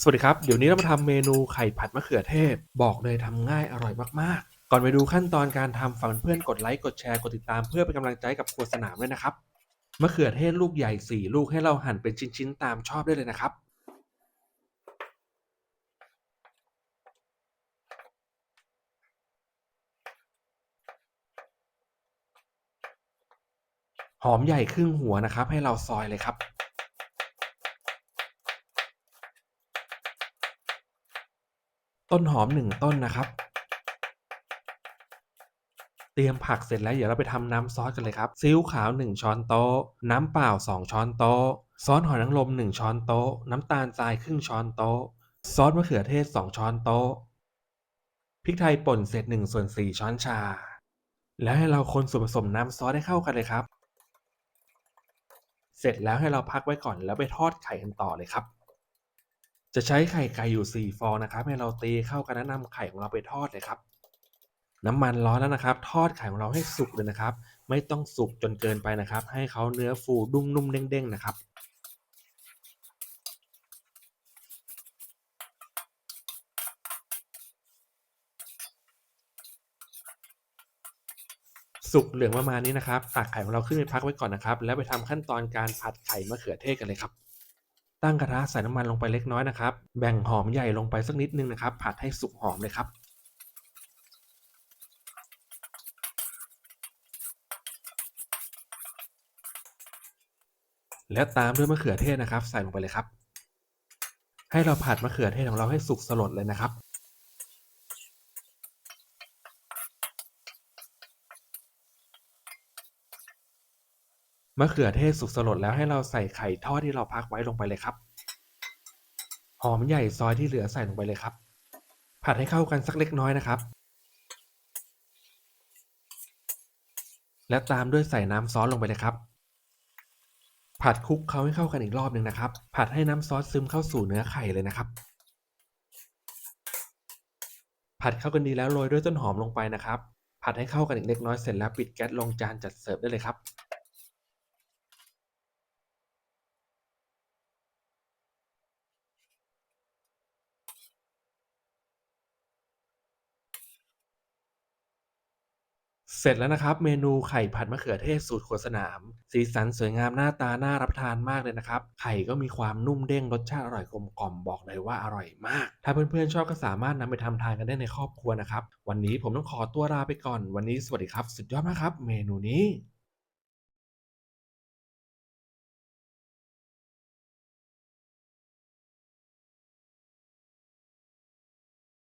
สวัสดีครับ เดี๋ยวนี้เรามาทำเมนูไข่ผัดมะเขือเทศ บอกเลยทำง่ายอร่อยมากๆ ก่อนไปดูขั้นตอนการทำฝากเพื่อนกดไลค์กดแชร์กดติดตามเพื่อเป็นกำลังใจกับครัวสนามด้วยนะครับมะเขือเทศลูกใหญ่ 4 ลูกให้เราหั่นเป็นชิ้นๆตามชอบได้เลยนะครับ หอมใหญ่ครึ่งหัวนะครับ ให้เราซอยเลยครับ ต้นหอมหนึ่งต้นนะครับ เตรียมผักเสร็จแล้วเดี๋ยวเราไปทำน้ำซอสกันเลยครับซีอิ๊วขาว 1 ช้อนโต๊ะ น้ำเปล่า 2 ช้อนโต๊ะ ซอสหอยนางรม1 ช้อนโต๊ะ น้ำตาลทรายครึ่งช้อนโต๊ะ ซอสมะเขือเทศ 2 ช้อนโต๊ะ พริกไทยป่นเศษ1ส่วน4ช้อนชา แล้วให้เราคนส่วนผสมน้ำซอสให้เข้ากันเลยครับ เสร็จแล้วให้เราพักไว้ก่อนแล้วไปทอดไข่กันต่อเลยครับ จะใช้ไข่ไก่อยู่ 4 ฟองนะครับให้เราตีเข้ากันแล้วนำไข่ของเราไปทอดเลยครับ น้ำมันร้อนแล้วนะครับ ทอดไข่ของเราให้สุกเลยนะครับ ไม่ต้องสุกจนเกินไปนะครับ ให้เขาเนื้อฟูดุ้มนุ่มเด้งๆนะครับสุกเหลืองประมาณนี้นะครับตักไข่ของเราขึ้นไปพักไว้ก่อนนะครับ แล้วไปทำขั้นตอนการผัดไข่มะเขือเทศกันเลยครับ ตั้งกระทะใส่น้ำมันลงไปเล็กน้อยนะครับ แบ่งหอมใหญ่ลงไปสักนิดนึงนะครับ ผัดให้สุกหอมเลยครับ แล้วตามด้วยมะเขือเทศนะครับ ใส่ลงไปเลยครับ ให้เราผัดมะเขือเทศของเราให้สุกสลดเลยนะครับ มะเขือเทศสุกสลดแล้วให้เราใส่ไข่ทอดที่เราพักไว้ลงไปเลยครับ หอมใหญ่ซอยที่เหลือใส่ลงไปเลยครับ ผัดให้เข้ากันสักเล็กน้อยนะครับ และตามด้วยใส่น้ำซอสลงไปเลยครับ ผัดคลุกเคล้าให้เข้ากันอีกรอบหนึ่งนะครับ ผัดให้น้ำซอสซึมเข้าสู่เนื้อไข่เลยนะครับ ผัดเข้ากันดีแล้วโรยด้วยต้นหอมลงไปนะครับ ผัดให้เข้ากันอีกเล็กน้อยเสร็จแล้วปิดแก๊สลงจานจัดเสิร์ฟได้เลยครับ เสร็จแล้วนะครับ เมนูไข่ผัดมะเขือเทศสูตรขวสนาม สีสันสวยงามหน้าตาน่ารับประทานมากเลยนะครับ ไข่ก็มีความนุ่มเด้งรสชาติอร่อยกลมกล่อมบอกเลยว่าอร่อยมาก ถ้าเพื่อนๆชอบก็สามารถนำไปทำทานกันได้ในครอบครัวนะครับ วันนี้ผมต้องขอตัวลาไปก่อน วันนี้สวัสดีครับ สุดยอดมากครับ เมนูนี้